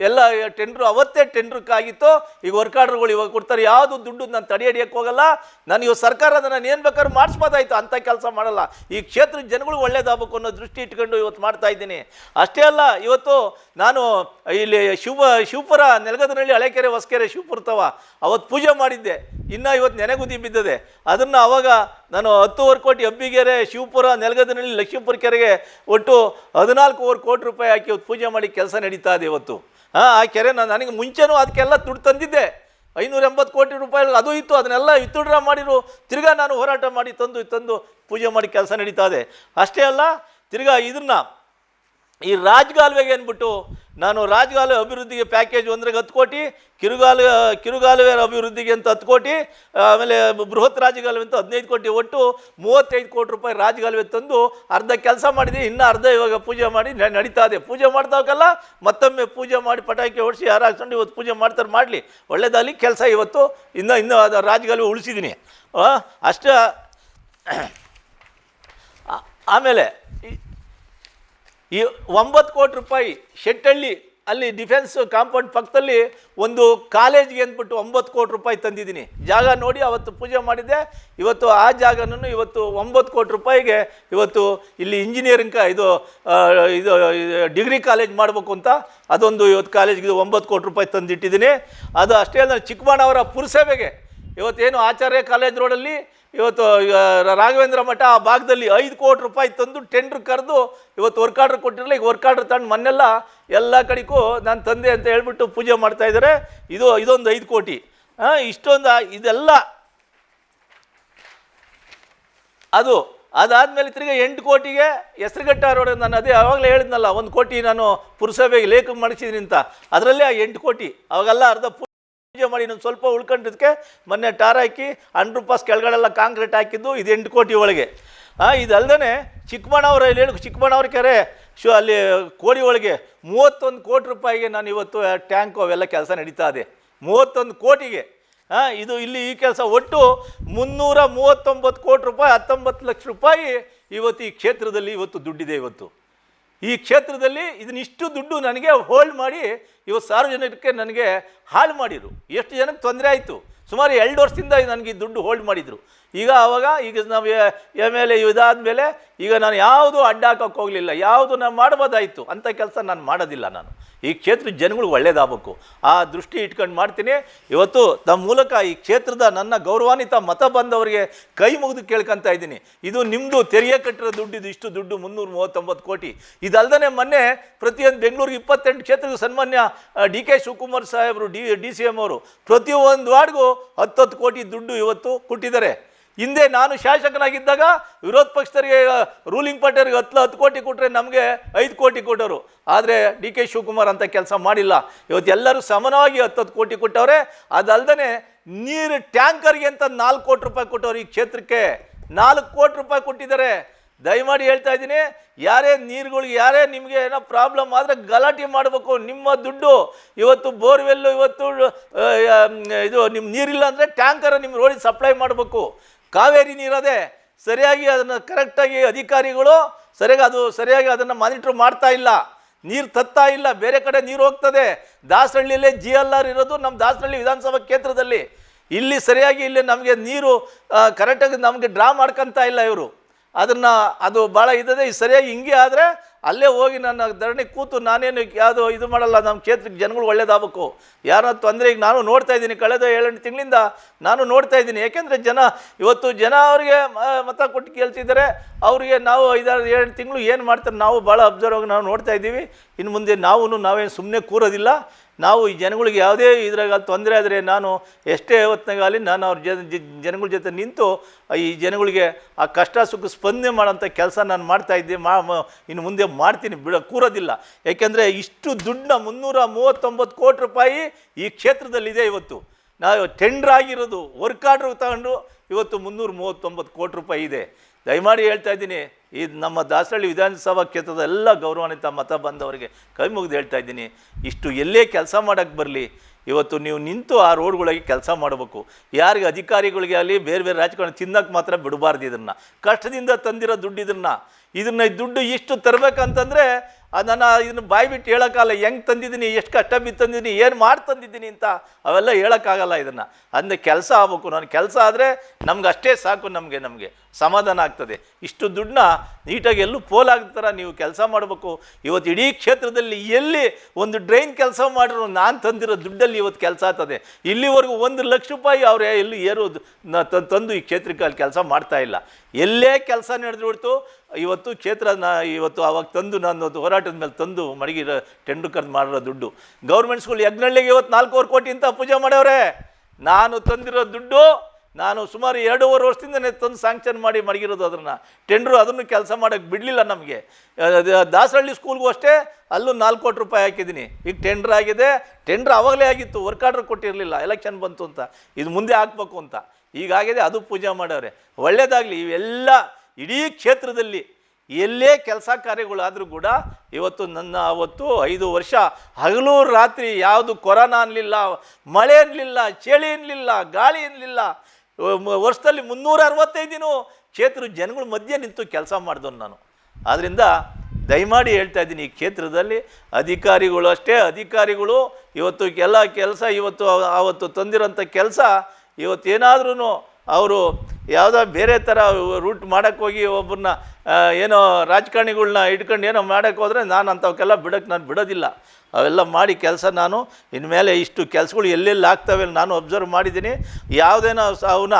ಎಲ್ಲ ಟೆಂಡ್ರು, ಅವತ್ತೇ ಟೆಂಡ್ರಕ್ಕಾಗಿತ್ತು. ಈಗ ವರ್ಕ್ ಆರ್ಡ್ರುಗಳು ಇವಾಗ ಕೊಡ್ತಾರೆ. ಯಾವುದು ದುಡ್ಡು ನಾನು ತಡೆ ಹಿಡಿಯೋಕ್ಕೆ ಹೋಗಲ್ಲ. ನಾನು ಇವಾಗ ಸರ್ಕಾರದ ನಾನು ಏನು ಬೇಕಾದ್ರೂ ಮಾಡಿಸ್ಬೋದಾಯ್ತು. ಅಂಥ ಕೆಲಸ ಮಾಡಲ್ಲ. ಈ ಕ್ಷೇತ್ರದ ಜನಗಳು ಒಳ್ಳೇದಾಗಬೇಕು ಅನ್ನೋ ದೃಷ್ಟಿ ಇಟ್ಕೊಂಡು ಇವತ್ತು ಮಾಡ್ತಾ ಇದ್ದೀನಿ. ಅಷ್ಟೇ ಅಲ್ಲ, ಇವತ್ತು ನಾನು ಇಲ್ಲಿ ಶಿವ, ಶಿವಪುರ ನೆಲಗದನಹಳ್ಳಿ ಹಳೆಕೆರೆ ಹೊಸಕೆರೆ ಶಿವಪುರ ತವ ಅವತ್ತು ಪೂಜೆ ಮಾಡಿದ್ದೆ. ಇನ್ನು ಇವತ್ತು ನೆನೆಗುದಿ ಬಿದ್ದಿದೆ. ಅದನ್ನು ಅವಾಗ ನಾನು ಹತ್ತುವರೆ ಕೋಟಿ ಅಬ್ಬಿಗೆರೆ ಶಿವಪುರ, ನೆಲಗದ್ದಿನಲ್ಲಿ ಲಕ್ಷ್ಮೀಪುರ ಕೆರೆಗೆ ಒಟ್ಟು ಹದಿನಾಲ್ಕೂವರೆ ಕೋಟಿ ರೂಪಾಯಿ ಹಾಕಿ ಪೂಜೆ ಮಾಡಿ ಕೆಲಸ ನಡೀತಾ ಇದೆ ಇವತ್ತು. ಹಾಂ ಆ ಕೆರೆ ನಾನು ನನಗೆ ಮುಂಚೆನೂ ಅದಕ್ಕೆಲ್ಲ ದುಡ್ಡು ತಂದಿದ್ದೆ. ಐನೂರ ಎಂಬತ್ತು ಕೋಟಿ ರೂಪಾಯಿ ಅದು ಇತ್ತು, ಅದನ್ನೆಲ್ಲ ಇತ್ತುಡ್ರ ಮಾಡಿರು. ತಿರ್ಗಾ ನಾನು ಹೋರಾಟ ಮಾಡಿ ತಂದು ತಂದು ಪೂಜೆ ಮಾಡಿ ಕೆಲಸ ನಡೀತಾ ಇದೆ. ಅಷ್ಟೇ ಅಲ್ಲ, ತಿರ್ಗಾ ಇದನ್ನು ಈ ರಾಜಗಾಲುವೆಗೆ ಅಂದ್ಬಿಟ್ಟು ನಾನು ರಾಜಗಾಲುವೆ ಅಭಿವೃದ್ಧಿಗೆ ಪ್ಯಾಕೇಜ್ ಒಂದ್ರಿಗೆ ಹತ್ತು ಕೋಟಿ, ಕಿರುಗಾಲುವೆ ಕಿರುಗಾಲುವೆ ಅಭಿವೃದ್ಧಿಗೆ ಅಂತ ಹತ್ತು ಕೋಟಿ, ಆಮೇಲೆ ಬೃಹತ್ ರಾಜಗಾಲುವೆ ಅಂತ ಹದಿನೈದು ಕೋಟಿ, ಒಟ್ಟು ಮೂವತ್ತೈದು ಕೋಟಿ ರೂಪಾಯಿ ರಾಜಗಾಲುವೆ ತಂದು ಅರ್ಧ ಕೆಲಸ ಮಾಡಿದೆ, ಇನ್ನೂ ಅರ್ಧ ಇವಾಗ ಪೂಜೆ ಮಾಡಿ ನಡೀತಾ ಇದೆ. ಪೂಜೆ ಮಾಡ್ತಾವಕ್ಕಲ್ಲ, ಮತ್ತೊಮ್ಮೆ ಪೂಜೆ ಮಾಡಿ ಪಟಾಕಿ ಹೊಡಿಸಿ ಯಾರು ಹಾಕ್ಸ್ಕೊಂಡು ಇವತ್ತು ಪೂಜೆ ಮಾಡ್ತಾರೆ, ಮಾಡಲಿ. ಒಳ್ಳೇದಾಗಲಿ, ಕೆಲಸ ಇವತ್ತು, ಇನ್ನೂ ಇನ್ನೂ ಅದು ರಾಜಗಾಲುವೆ ಉಳಿಸಿದ್ದೀನಿ ಅಷ್ಟೇ ಆಮೇಲೆ ಈ- ಒಂಬತ್ತು ಕೋಟಿ ರೂಪಾಯಿ ಶೆಟ್ಟಳ್ಳಿ ಅಲ್ಲಿ ಡಿಫೆನ್ಸ್ ಕಾಂಪೌಂಡ್ ಪಕ್ಕದಲ್ಲಿ ಒಂದು ಕಾಲೇಜ್ಗೆ ಅಂದ್ಬಿಟ್ಟು ಒಂಬತ್ತು ಕೋಟಿ ರೂಪಾಯಿ ತಂದಿದ್ದೀನಿ. ಜಾಗ ನೋಡಿ ಅವತ್ತು ಪೂಜೆ ಮಾಡಿದ್ದೆ. ಇವತ್ತು ಆ ಜಾಗನೂ ಇವತ್ತು ಒಂಬತ್ತು ಕೋಟಿ ರೂಪಾಯಿಗೆ ಇವತ್ತು ಇಲ್ಲಿ ಇಂಜಿನಿಯರಿಂಗ್ ಇದು ಇದು ಡಿಗ್ರಿ ಕಾಲೇಜ್ ಮಾಡಬೇಕು ಅಂತ ಅದೊಂದು ಇವತ್ತು ಕಾಲೇಜ್ಗೆ ಒಂಬತ್ತು ಕೋಟಿ ರೂಪಾಯಿ ತಂದಿಟ್ಟಿದ್ದೀನಿ. ಅದು ಅಷ್ಟೇ ಅಲ್ಲ ಚಿಕ್ಕಬಣ್ಣವರ ಪುರಸಭೆಗೆ ಇವತ್ತೇನು ಆಚಾರ್ಯ ಕಾಲೇಜ್ ರೋಡಲ್ಲಿ ಇವತ್ತು ರಾಘವೇಂದ್ರ ಮಠ ಆ ಭಾಗದಲ್ಲಿ ಐದು ಕೋಟಿ ರೂಪಾಯಿ ತಂದು ಟೆಂಡ್ರ್ ಕರೆದು ಇವತ್ತು ವರ್ಕ್ ಆರ್ಡ್ರ್ ಕೊಟ್ಟಿರಲಿಲ್ಲ ಈಗ ವರ್ಕ್ ಆರ್ಡ್ರ್ ತಂದು ಮೊನ್ನೆಲ್ಲ ಎಲ್ಲ ಕಡೆಗೂ ನಾನು ತಂದೆ ಅಂತ ಹೇಳ್ಬಿಟ್ಟು ಪೂಜೆ ಮಾಡ್ತಾ ಇದ್ದಾರೆ. ಇದು, ಇದೊಂದು ಐದು ಕೋಟಿ. ಹಾಂ, ಇಷ್ಟೊಂದು ಇದೆಲ್ಲ ಅದು ಅದಾದಮೇಲೆ ತಿರ್ಗಿ ಎಂಟು ಕೋಟಿಗೆ ಹೆಸರುಘಟ್ಟ ರೋಡ್ ನಾನು ಅದೇ ಆವಾಗಲೇ ಹೇಳಿದ್ನಲ್ಲ, ಒಂದು ಕೋಟಿ ನಾನು ಪುರಸಭೆಗೆ ಲೇಖ ಮಾಡಿಸಿದ್ದೀನಿ ಅಂತ. ಅದರಲ್ಲೇ ಆ ಎಂಟು ಕೋಟಿ. ಅವಾಗೆಲ್ಲ ಅರ್ಧ ಮಾಡಿ ಇನ್ನೊಂದು ಸ್ವಲ್ಪ ಉಳ್ಕೊಂಡಿದ್ದಕ್ಕೆ ಮೊನ್ನೆ ಟಾರ್ ಹಾಕಿ ಹಂಡ್ರೆಡ್ ಪಾಸ್ ಕೆಳಗಡೆಲ್ಲ ಕಾಂಕ್ರೀಟ್ ಹಾಕಿದ್ದು ಇದು ಎಂಟು ಕೋಟಿ ಒಳಗೆ. ಹಾಂ ಇದಲ್ದೇ ಚಿಕ್ಕಮಣ್ಣವ್ರ ಇಲ್ಲಿ ಹೇಳಿ ಚಿಕ್ಕಮಣ್ಣವ್ರ ಕೆರೆ, ಶು, ಅಲ್ಲಿ ಕೋಡಿ ಒಳಗೆ ಮೂವತ್ತೊಂದು ಕೋಟಿ ರೂಪಾಯಿಗೆ ನಾನು ಇವತ್ತು ಟ್ಯಾಂಕು ಅವೆಲ್ಲ ಕೆಲಸ ನಡೀತಾ ಇದೆ. ಮೂವತ್ತೊಂದು ಕೋಟಿಗೆ. ಹಾಂ ಇದು ಇಲ್ಲಿ ಈ ಕೆಲಸ ಒಟ್ಟು ಮುನ್ನೂರ ಮೂವತ್ತೊಂಬತ್ತು ಕೋಟಿ ರೂಪಾಯಿ, ಹತ್ತೊಂಬತ್ತು ಲಕ್ಷ ರೂಪಾಯಿ ಇವತ್ತು ಈ ಕ್ಷೇತ್ರದಲ್ಲಿ ಇವತ್ತು ದುಡ್ಡಿದೆ ಇವತ್ತು. ಈ ಕ್ಷೇತ್ರದಲ್ಲಿ ಇದನ್ನಿಷ್ಟು ದುಡ್ಡು ನನಗೆ ಹೋಲ್ಡ್ ಮಾಡಿ ಇವತ್ತು ಸಾರ್ವಜನಿಕರಿಗೆ ನನಗೆ ಹಾಳು ಮಾಡಿದರು ಎಷ್ಟು ಜನಕ್ಕೆ ತೊಂದರೆ ಆಯಿತು? ಸುಮಾರು ಎರಡು ವರ್ಷದಿಂದ ನನಗೆ ದುಡ್ಡು ಹೋಲ್ಡ್ ಮಾಡಿದರು. ಈಗ ಆವಾಗ ಈಗ ನಾವು ಎಂ ಎಲ್ ಎ ಇದಾದಮೇಲೆ ಈಗ ನಾನು ಯಾವುದು ಅಡ್ಡ ಹಾಕೋಕ್ಕೆ ಹೋಗಲಿಲ್ಲ. ಯಾವುದು ನಾನು ಮಾಡ್ಬೋದಾಯಿತು ಅಂಥ ಕೆಲಸ ನಾನು ಮಾಡೋದಿಲ್ಲ ನಾನು. ಈ ಕ್ಷೇತ್ರದ ಜನಗಳು ಒಳ್ಳೇದಾಗಬೇಕು. ಆ ದೃಷ್ಟಿ ಇಟ್ಕೊಂಡು ಮಾಡ್ತೀನಿ. ಇವತ್ತು ತಮ್ಮ ಮೂಲಕ ಈ ಕ್ಷೇತ್ರದ ನನ್ನ ಗೌರವಾನ್ವಿತ ಮತ ಬಂದವರಿಗೆ ಕೈ ಮುಗಿದು ಕೇಳ್ಕೊತಾ ಇದ್ದೀನಿ. ಇದು ನಿಮ್ಮದು ತೆರಿಗೆ ಕಟ್ಟಿರೋ ದುಡ್ಡು, ಇದು ಇಷ್ಟು ದುಡ್ಡು, ಮುನ್ನೂರ ಮೂವತ್ತೊಂಬತ್ತು ಕೋಟಿ. ಇದಲ್ದೇ ಮೊನ್ನೆ ಪ್ರತಿಯೊಂದು ಬೆಂಗಳೂರಿಗೆ ಇಪ್ಪತ್ತೆಂಟು ಕ್ಷೇತ್ರಕ್ಕೆ ಸನ್ಮಾನ್ಯ ಡಿ ಕೆ ಶಿವಕುಮಾರ್ ಸಾಹೇಬರು, ಡಿ ಡಿ ಸಿ ಎಂ ಅವರು ಪ್ರತಿಯೊಂದು ವಾರ್ಡ್ಗೂ ಹತ್ತತ್ತು ಕೋಟಿ ದುಡ್ಡು ಇವತ್ತು ಕೊಟ್ಟಿದ್ದಾರೆ. ಹಿಂದೆ ನಾನು ಶಾಸಕನಾಗಿದ್ದಾಗ ವಿರೋಧ ಪಕ್ಷದವರಿಗೆ ರೂಲಿಂಗ್ ಪಾರ್ಟಿಯವರಿಗೆ ಹತ್ತು ಹತ್ತು ಕೋಟಿ ಕೊಟ್ಟರೆ ನಮಗೆ ಐದು ಕೋಟಿ ಕೊಟ್ಟರು. ಆದರೆ ಡಿ ಕೆ ಶಿವಕುಮಾರ್ ಅಂತ ಕೆಲಸ ಮಾಡಿಲ್ಲ. ಇವತ್ತು ಎಲ್ಲರೂ ಸಮಾನವಾಗಿ ಹತ್ತತ್ತು ಕೋಟಿ ಕೊಟ್ಟವ್ರೆ. ಅದಲ್ಲದೆ ನೀರು ಟ್ಯಾಂಕರ್ಗೆ ಅಂತ ನಾಲ್ಕು ಕೋಟಿ ರೂಪಾಯಿ ಕೊಟ್ಟವ್ರು ಈ ಕ್ಷೇತ್ರಕ್ಕೆ. ನಾಲ್ಕು ಕೋಟಿ ರೂಪಾಯಿ ಕೊಟ್ಟಿದ್ದಾರೆ. ದಯಮಾಡಿ ಹೇಳ್ತಾ ಇದ್ದೀನಿ, ಯಾರೇ ನೀರುಗಳಿಗೆ, ಯಾರೇ ನಿಮಗೆ ಏನೋ ಪ್ರಾಬ್ಲಮ್ ಆದರೆ ಗಲಾಟೆ ಮಾಡಬೇಕು. ನಿಮ್ಮ ದುಡ್ಡು, ಇವತ್ತು ಬೋರ್ವೆಲ್ಲು, ಇವತ್ತು ಇದು ನಿಮ್ಮ ನೀರಿಲ್ಲ ಅಂದರೆ ಟ್ಯಾಂಕರ್ ನಿಮ್ಮ ರೋಡಿಗೆ ಸಪ್ಲೈ ಮಾಡಬೇಕು. ಕಾವೇರಿ ನೀರದೇ ಸರಿಯಾಗಿ ಅದನ್ನು ಕರೆಕ್ಟಾಗಿ ಅಧಿಕಾರಿಗಳು ಸರಿಯಾಗಿ ಅದು, ಸರಿಯಾಗಿ ಅದನ್ನು ಮಾನಿಟ್ರ್ ಮಾಡ್ತಾ ಇಲ್ಲ. ನೀರು ತತ್ತಾ ಇಲ್ಲ. ಬೇರೆ ಕಡೆ ನೀರು ಹೋಗ್ತದೆ. ದಾಸರಳ್ಳಿಯಲ್ಲೇ ಜಿ ಎಲ್ ಆರ್ ಇರೋದು ನಮ್ಮ ದಾಸರಳ್ಳಿ ವಿಧಾನಸಭಾ ಕ್ಷೇತ್ರದಲ್ಲಿ. ಇಲ್ಲಿ ಸರಿಯಾಗಿ ಇಲ್ಲಿ ನಮಗೆ ನೀರು ಕರೆಕ್ಟಾಗಿ ನಮಗೆ ಡ್ರಾ ಮಾಡ್ಕೊತಾ ಇಲ್ಲ ಇವರು. ಅದನ್ನು ಅದು ಭಾಳ ಇದ್ದದೆ ಇದು ಸರಿಯಾಗಿ ಹಿಂಗೆ ಆದರೆ ಅಲ್ಲೇ ಹೋಗಿ ನನ್ನ ಧರಣಿ ಕೂತು ನಾನೇನು ಯಾವುದು ಇದು ಮಾಡಲ್ಲ, ನಮ್ಮ ಕ್ಷೇತ್ರಕ್ಕೆ ಜನಗಳು ಒಳ್ಳೇದಾಗಬೇಕು. ಯಾರೋ ತೊಂದರೆ ಈಗ ನಾನು ನೋಡ್ತಾ ಇದ್ದೀನಿ, ಕಳೆದ ಏಳೆಂಟು ತಿಂಗಳಿಂದ ನಾನು ನೋಡ್ತಾ ಇದ್ದೀನಿ. ಏಕೆಂದರೆ ಜನ ಇವತ್ತು ಜನ ಅವರಿಗೆ ಮತ ಕೊಟ್ಟು ಕೇಳ್ತಿದ್ದಾರೆ. ಅವರಿಗೆ ನಾವು ಐದಾರು ಏಳು ತಿಂಗಳು ಏನು ಮಾಡ್ತಾರೆ, ನಾವು ಭಾಳ ಅಬ್ಸರ್ವ್ ಆಗಿ ನಾವು ನೋಡ್ತಾ ಇದ್ದೀವಿ. ಇನ್ನು ಮುಂದೆ ನಾವು ನಾವೇನು ಸುಮ್ಮನೆ ಕೂರೋದಿಲ್ಲ. ನಾವು ಈ ಜನಗಳಿಗೆ ಯಾವುದೇ ಇದ್ರಾಗ ತೊಂದರೆ ಆದರೆ ನಾನು ಎಷ್ಟೇ ಹೊತ್ತಿನಾಗಲಿ ನಾನು ಅವ್ರ ಜನ ಜನಗಳ ಜೊತೆ ನಿಂತು ಈ ಜನಗಳಿಗೆ ಆ ಕಷ್ಟ ಸುಖ ಸ್ಪಂದನೆ ಮಾಡೋಂಥ ಕೆಲಸ ನಾನು ಮಾಡ್ತಾ ಇದ್ದೆ. ಮಾ ಇನ್ನು ಮುಂದೆ ಮಾಡ್ತೀನಿ ಬಿಡ, ಕೂರೋದಿಲ್ಲ. ಯಾಕೆಂದರೆ ಇಷ್ಟು ದುಡ್ಡನ್ನ ಮುನ್ನೂರ ಮೂವತ್ತೊಂಬತ್ತು ಕೋಟಿ ರೂಪಾಯಿ ಈ ಕ್ಷೇತ್ರದಲ್ಲಿದೆ ಇವತ್ತು. ನಾವು ಟೆಂಡ್ರ್ ಆಗಿರೋದು, ವರ್ಕ್ ಆರ್ಡ್ರ್ ತಗೊಂಡು ಇವತ್ತು ಮುನ್ನೂರ ಮೂವತ್ತೊಂಬತ್ತು ಕೋಟಿ ರೂಪಾಯಿ ಇದೆ. ದಯಮಾಡಿ ಹೇಳ್ತಾ ಇದ್ದೀನಿ ಇದು ನಮ್ಮ ದಾಸಹಳ್ಳಿ ವಿಧಾನಸಭಾ ಕ್ಷೇತ್ರದ ಎಲ್ಲ ಗೌರವಾನ್ವಿತ ಮತ ಬಂದವರಿಗೆ ಕೈ ಮುಗಿದು ಹೇಳ್ತಾ ಇದ್ದೀನಿ, ಇಷ್ಟು ಎಲ್ಲೇ ಕೆಲಸ ಮಾಡೋಕ್ಕೆ ಬರಲಿ, ಇವತ್ತು ನೀವು ನಿಂತು ಆ ರೋಡ್ಗಳಿಗೆ ಕೆಲಸ ಮಾಡಬೇಕು. ಯಾರಿಗೆ ಅಧಿಕಾರಿಗಳಿಗೆ ಆಗಲಿ, ಬೇರೆ ಬೇರೆ ರಾಜಕಾರಣ ತಿನ್ನೋಕ್ಕೆ ಮಾತ್ರ ಬಿಡಬಾರ್ದು ಇದನ್ನು. ಕಷ್ಟದಿಂದ ತಂದಿರೋ ದುಡ್ಡು ಇದನ್ನು. ಇದನ್ನ ದುಡ್ಡು ಇಷ್ಟು ತರಬೇಕಂತಂದರೆ ನಾನು ಇದನ್ನು ಬಾಯಿ ಬಿಟ್ಟು ಹೇಳೋಕ್ಕಾಗಲ್ಲ, ಹೆಂಗೆ ತಂದಿದ್ದೀನಿ, ಎಷ್ಟು ಕಷ್ಟ ಬಿದ್ದು ತಂದಿದ್ದೀನಿ, ಏನು ಮಾಡಿ ತಂದಿದ್ದೀನಿ ಅಂತ ಅವೆಲ್ಲ ಹೇಳೋಕ್ಕಾಗಲ್ಲ ಇದನ್ನು. ಅಂದರೆ ಕೆಲಸ ಆಗ್ಬೇಕು. ನಾನು ಕೆಲಸ ಆದರೆ ನಮ್ಗೆ ಅಷ್ಟೇ ಸಾಕು ನಮಗೆ ನಮಗೆ ಸಮಾಧಾನ ಆಗ್ತದೆ. ಇಷ್ಟು ದುಡ್ಡನ್ನ ನೀಟಾಗಿ ಎಲ್ಲೂ ಪೋಲಾಗದ ಥರ ನೀವು ಕೆಲಸ ಮಾಡಬೇಕು. ಇವತ್ತು ಇಡೀ ಕ್ಷೇತ್ರದಲ್ಲಿ ಎಲ್ಲಿ ಒಂದು ಡ್ರೈನ್ ಕೆಲಸ ಮಾಡಿದ್ರು ನಾನು ತಂದಿರೋ ದುಡ್ಡಲ್ಲಿ ಇವತ್ತು ಕೆಲಸ ಆಗ್ತದೆ. ಇಲ್ಲಿವರೆಗೂ ಒಂದು ಲಕ್ಷ ರೂಪಾಯಿ ಅವರೇ ಎಲ್ಲೂ ಏರೋದು ತಂದು ಈ ಕ್ಷೇತ್ರಕ್ಕೆ ಅಲ್ಲಿ ಕೆಲಸ ಮಾಡ್ತಾ ಇಲ್ಲ. ಎಲ್ಲೇ ಕೆಲಸ ನಡೆದು ಬಿಡ್ತು ಇವತ್ತು ಕ್ಷೇತ್ರ ನಾ ಇವತ್ತು ಆವಾಗ ತಂದು ನಾನು ಹೋರಾಟದ ಮೇಲೆ ತಂದು ಮಡಗಿರೋ ಟೆಂಡೂಲ್ಕರ್ ಮಾಡಿರೋ ದುಡ್ಡು. ಗೌರ್ಮೆಂಟ್ ಸ್ಕೂಲ್ ಯಜ್ಞಳ್ಳಿಗೆ ಇವತ್ತು ನಾಲ್ಕೂವರೆ ಕೋಟಿ ಅಂತ ಪೂಜೆ ಮಾಡವ್ರೆ. ನಾನು ತಂದಿರೋ ದುಡ್ಡು ನಾನು ಸುಮಾರು ಎರಡೂವರೆ ವರ್ಷದಿಂದನೇ ತಂದು ಸ್ಯಾಂಕ್ಷನ್ ಮಾಡಿ ಮಡಗಿರೋದು ಅದನ್ನು ಟೆಂಡ್ರು ಅದನ್ನು ಕೆಲಸ ಮಾಡೋಕ್ಕೆ ಬಿಡಲಿಲ್ಲ ನಮಗೆ. ದಾಸರಳ್ಳಿ ಸ್ಕೂಲ್ಗೂ ಅಷ್ಟೇ ಅಲ್ಲೂ ನಾಲ್ಕು ಕೋಟಿ ರೂಪಾಯಿ ಹಾಕಿದ್ದೀನಿ. ಈಗ ಟೆಂಡ್ರ್ ಆಗಿದೆ. ಟೆಂಡ್ರ್ ಆವಾಗಲೇ ಆಗಿತ್ತು. Work order ಕೊಟ್ಟಿರಲಿಲ್ಲ. ಎಲೆಕ್ಷನ್ ಬಂತು ಅಂತ. ಇದು ಮುಂದೆ ಹಾಕ್ಬೇಕು ಅಂತ. ಈಗಾಗಿದೆ ಅದು ಪೂಜೆ ಮಾಡವ್ರೆ. ಒಳ್ಳೆಯದಾಗಲಿ ಇವೆಲ್ಲ ಇಡೀ ಕ್ಷೇತ್ರದಲ್ಲಿ ಎಲ್ಲೇ ಕೆಲಸ ಕಾರ್ಯಗಳಾದರೂ ಕೂಡ ಇವತ್ತು ನನ್ನ ಅವತ್ತು ಐದು ವರ್ಷ ಹಗಲು ರಾತ್ರಿ ಯಾವುದು ಕೊರೋನಾ ಅನ್ನಲಿಲ್ಲ, ಮಳೆ ಅನ್ನಲಿಲ್ಲ, ಚಳಿ ಅನ್ನಲಿಲ್ಲ, ಗಾಳಿ ಅನ್ನಲಿಲ್ಲ ವರ್ಷದಲ್ಲಿ ಮುನ್ನೂರ ಅರವತ್ತೈದು ಕ್ಷೇತ್ರ ಜನಗಳ ಮಧ್ಯೆ ನಿಂತು ಕೆಲಸ ಮಾಡಿದವನು ನಾನು. ಆದ್ದರಿಂದ ದಯಮಾಡಿ ಹೇಳ್ತಾ ಇದ್ದೀನಿ, ಈ ಕ್ಷೇತ್ರದಲ್ಲಿ ಅಧಿಕಾರಿಗಳು ಅಷ್ಟೇ, ಅಧಿಕಾರಿಗಳು ಇವತ್ತು ಎಲ್ಲ ಕೆಲಸ, ಇವತ್ತು ಆವತ್ತು ತಂದಿರೋಂಥ ಕೆಲಸ ಇವತ್ತೇನಾದ್ರೂ ಅವರು ಯಾವುದೋ ಬೇರೆ ಥರ ರೂಟ್ ಮಾಡೋಕ್ಕೆ ಹೋಗಿ ಒಬ್ಬರನ್ನ ಏನೋ ರಾಜಕಾರಣಿಗಳ್ನ ಇಟ್ಕೊಂಡು ಏನೋ ಮಾಡೋಕ್ಕೆ ಹೋದರೆ ನಾನು ಅಂಥವಕ್ಕೆಲ್ಲ ಬಿಡೋಕ್ಕೆ ನಾನು ಬಿಡೋದಿಲ್ಲ. ಅವೆಲ್ಲ ಮಾಡಿ ಕೆಲಸ ನಾನು. ಇನ್ಮೇಲೆ ಇಷ್ಟು ಕೆಲಸಗಳು ಎಲ್ಲೆಲ್ಲಿ ಆಗ್ತವೆ ನಾನು ಅಬ್ಸರ್ವ್ ಮಾಡಿದ್ದೀನಿ. ಯಾವುದೇನೋ ಅವನ್ನ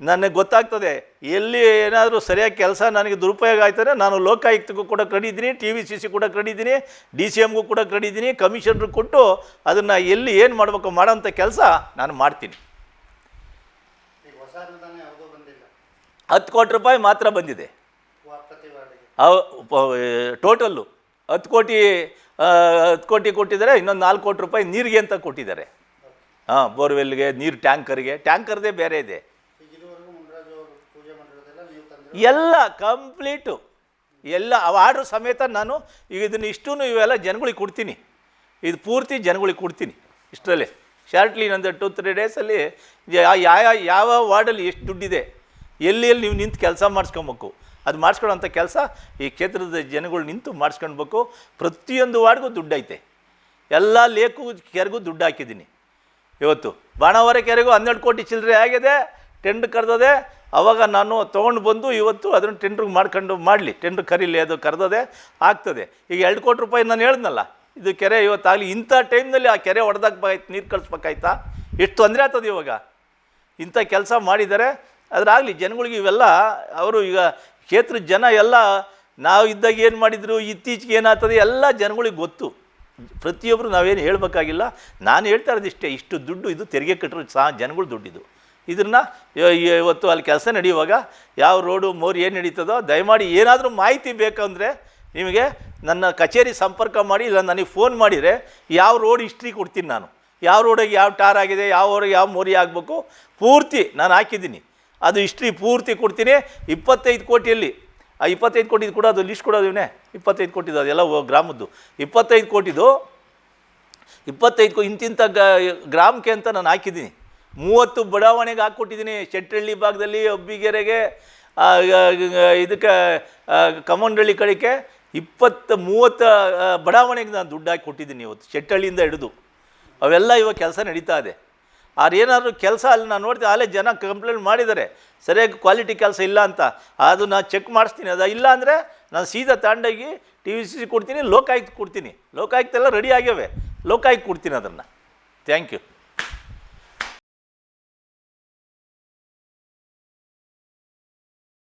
ನನಗೆ ಗೊತ್ತಾಗ್ತದೆ. ಎಲ್ಲಿ ಏನಾದರೂ ಸರಿಯಾಗಿ ಕೆಲಸ ನನಗೆ ದುರುಪಯೋಗ ಆಯ್ತಾರೆ ನಾನು ಲೋಕಾಯುಕ್ತಕ್ಕೂ ಕೂಡ ಕಡಿದ್ದೀನಿ ಟಿ ವಿ ಸಿ ಸಿ ಕೂಡ ಕಡಿದ್ದೀನಿ ಡಿ ಸಿ ಎಮ್ಗೂ ಕೂಡ ಕಡಿದ್ದೀನಿ ಕಮಿಷನ್ರಿಗೆ ಕೊಟ್ಟು ಅದನ್ನು ಎಲ್ಲಿ ಏನು ಮಾಡಬೇಕು ಮಾಡೋಂಥ ಕೆಲಸ ನಾನು ಮಾಡ್ತೀನಿ ಈಗ ಹೊಸ ಅನುದಾನ ಯಾವುದೂ ಬಂದಿಲ್ಲ ಹತ್ತು ಕೋಟಿ ರೂಪಾಯಿ ಮಾತ್ರ ಬಂದಿದೆ. ಟೋಟಲ್ಲು ಹತ್ತು ಕೋಟಿ ಹತ್ತು ಕೋಟಿ ಕೊಟ್ಟಿದ್ದಾರೆ, ಇನ್ನೊಂದು ನಾಲ್ಕು ಕೋಟಿ ರೂಪಾಯಿ ನೀರಿಗೆ ಅಂತ ಕೊಟ್ಟಿದ್ದಾರೆ. ಹಾಂ, ಬೋರ್ವೆಲ್ಗೆ, ನೀರು ಟ್ಯಾಂಕರ್ಗೆ, ಟ್ಯಾಂಕರ್ದೇ ಬೇರೆ ಇದೆ. ಎಲ್ಲ ಕಂಪ್ಲೀಟು. ಎಲ್ಲ ಆರ್ಡ್ರ್ ಸಮೇತ ನಾನು ಈಗ ಇದನ್ನು ಇಷ್ಟೂ ಇವೆಲ್ಲ ಜನಗಳಿಗೆ ಕೊಡ್ತೀನಿ. ಇದು ಪೂರ್ತಿ ಜನಗಳಿಗೆ ಕೊಡ್ತೀನಿ ಇಷ್ಟರಲ್ಲೇ. ಶಾರ್ಟ್ಲಿ ಇನ್ನೊಂದು ಟು ತ್ರೀ ಡೇಸಲ್ಲಿ ಯಾವ ಯಾವ ವಾರ್ಡಲ್ಲಿ ಎಷ್ಟು ದುಡ್ಡಿದೆ? ಎಲ್ಲಿ ಎಲ್ಲಿ ನೀವು ನಿಂತು ಕೆಲಸ ಮಾಡಿಸ್ಕೊಬೇಕು? ಅದು ಮಾಡಿಸ್ಕೊಳ್ಳೋಂಥ ಕೆಲಸ ಈ ಕ್ಷೇತ್ರದ ಜನಗಳು ನಿಂತು ಮಾಡಿಸ್ಕೊಳ್ಬೇಕು. ಪ್ರತಿಯೊಂದು ವಾರ್ಡ್ಗೂ ದುಡ್ಡೈತೆ. ಎಲ್ಲ ಲೇಕು ಕೆರೆಗೂ ದುಡ್ಡು ಹಾಕಿದ್ದೀನಿ. ಇವತ್ತು ಬಾಣಾವರ ಕೆರೆಗೂ ಹನ್ನೆರಡು ಕೋಟಿ ಚಿಲ್ಲರೆ ಆಗಿದೆ ಟೆಂಡ್ರ್ ಕರೆದೋದೆ. ಅವಾಗ ನಾನು ತೊಗೊಂಡು ಬಂದು ಇವತ್ತು ಅದನ್ನು ಟೆಂಡ್ರಿಗೆ ಮಾಡ್ಕೊಂಡು ಮಾಡಲಿ. ಟೆಂಡ್ರ್ ಕರೀಲಿ, ಅದು ಕರೆದೋದೆ, ಆಗ್ತದೆ. ಈಗ ಎರಡು ಕೋಟಿ ರೂಪಾಯಿ ನಾನು ಹೇಳ್ದನಲ್ಲ, ಇದು ಕೆರೆ ಇವತ್ತಾಗಲಿ, ಇಂಥ ಟೈಮ್ನಲ್ಲಿ ಆ ಕೆರೆ ಹೊಡೆದಾಕ್ಬೇಕಾಯ್ತು ನೀರು ಕಳಿಸ್ಬೇಕಾಯ್ತಾ? ಎಷ್ಟು ತೊಂದರೆ ಆಗ್ತದೆ ಇವಾಗ? ಇಂಥ ಕೆಲಸ ಮಾಡಿದ್ದಾರೆ ಅದ್ರಾಗಲಿ ಜನಗಳಿಗೆ ಇವೆಲ್ಲ, ಅವರು ಈಗ ಕ್ಷೇತ್ರದ ಜನ ಎಲ್ಲ ನಾವು ಇದ್ದಾಗ ಏನು ಮಾಡಿದರು, ಇತ್ತೀಚೆಗೆ ಏನಾಗ್ತದೆ, ಎಲ್ಲ ಜನಗಳಿಗೆ ಗೊತ್ತು. ಪ್ರತಿಯೊಬ್ಬರು ನಾವೇನು ಹೇಳಬೇಕಾಗಿಲ್ಲ. ನಾನು ಹೇಳ್ತಾ ಇರೋದು ಇಷ್ಟೇ, ಇಷ್ಟು ದುಡ್ಡು ಇದು ತೆರಿಗೆ ಕಟ್ಟರು ಸಹ ಜನಗಳು ದುಡ್ಡಿದು. ಇದನ್ನು ಇವತ್ತು ಅಲ್ಲಿ ಕೆಲಸ ನಡೆಯುವಾಗ ಯಾವ ರೋಡು, ಮೋರಿ ಏನು ನಡೀತದೋ, ದಯಮಾಡಿ ಏನಾದರೂ ಮಾಹಿತಿ ಬೇಕಂದರೆ ನಿಮಗೆ ನನ್ನ ಕಚೇರಿ ಸಂಪರ್ಕ ಮಾಡಿ, ಇಲ್ಲ ನನಗೆ ಫೋನ್ ಮಾಡಿದರೆ ಯಾವ ರೋಡ್ ಹಿಸ್ಟ್ರಿ ಕೊಡ್ತೀನಿ ನಾನು. ಯಾವ ರೋಡಿಗೆ ಯಾವ ಟಾರ್ ಆಗಿದೆ, ಯಾವ ರೋಡಿಗೆ ಯಾವ ಮೋರಿ ಆಗಬೇಕು, ಪೂರ್ತಿ ನಾನು ಹಾಕಿದ್ದೀನಿ. ಅದು ಹಿಸ್ಟ್ರಿ ಪೂರ್ತಿ ಕೊಡ್ತೀನಿ. ಇಪ್ಪತ್ತೈದು ಕೋಟಿಯಲ್ಲಿ. ಆ ಇಪ್ಪತ್ತೈದು ಕೋಟಿದು ಕೂಡ ಅದು ಲಿಸ್ಟ್ ಕೊಡೋದು ಇವನೇ. ಇಪ್ಪತ್ತೈದು ಕೋಟಿದು, ಅದೆಲ್ಲ ಗ್ರಾಮದ್ದು. ಇಪ್ಪತ್ತೈದು ಕೋಟಿದು, ಇಪ್ಪತ್ತೈದು ಕೋ ಇಂತಿಂಥ ಗ, ಗ್ರಾಮಕ್ಕೆ ಅಂತ ನಾನು ಹಾಕಿದ್ದೀನಿ. ಮೂವತ್ತು ಬಡಾವಣೆಗೆ ಹಾಕ್ಕೊಟ್ಟಿದ್ದೀನಿ. ಶೆಟ್ಟಳ್ಳಿ ಭಾಗದಲ್ಲಿ, ಅಬ್ಬಿಗೆರೆಗೆ ಇದಕ್ಕೆ ಕಮಂಡಳ್ಳಿ ಕಡೆಗೆ ಇಪ್ಪತ್ತು, ಮೂವತ್ತು ಬಡಾವಣೆಗೆ ನಾನು ದುಡ್ಡು ಹಾಕಿ ಕೊಟ್ಟಿದ್ದೀನಿ ಇವತ್ತು. ಶೆಟ್ಟಳ್ಳಿಯಿಂದ ಹಿಡಿದು. ಅವೆಲ್ಲ ಇವಾಗ ಕೆಲಸ ನಡೀತಾ ಇದೆ. ಏನಾದರೂ ಕೆಲಸ ಅಲ್ಲಿ ನಾನು ನೋಡ್ತೀನಿ, ಅಲ್ಲೇ ಜನ ಕಂಪ್ಲೇಂಟ್ ಮಾಡಿದ್ದಾರೆ. ಸರಿಯಾಗಿ ಕ್ವಾಲಿಟಿ ಕೆಲಸ ಇಲ್ಲ ಅಂತ. ಅದು ನಾನು ಚೆಕ್ ಮಾಡಿಸ್ತೀನಿ. ಅದು ಇಲ್ಲ ಅಂದರೆ ನಾನು ಸೀದಾ ತಾಂಡೋಗಿ ಟಿ ವಿ ಸಿ ಕೊಡ್ತೀನಿ, ಲೋಕಾಯುಕ್ತ ಕೊಡ್ತೀನಿ. ಲೋಕಾಯುಕ್ತ ಎಲ್ಲ ರೆಡಿ ಆಗ್ಯಾವೆ. ಲೋಕಾಯುಕ್ತ ಕೊಡ್ತೀನಿ ಅದನ್ನು. Thank you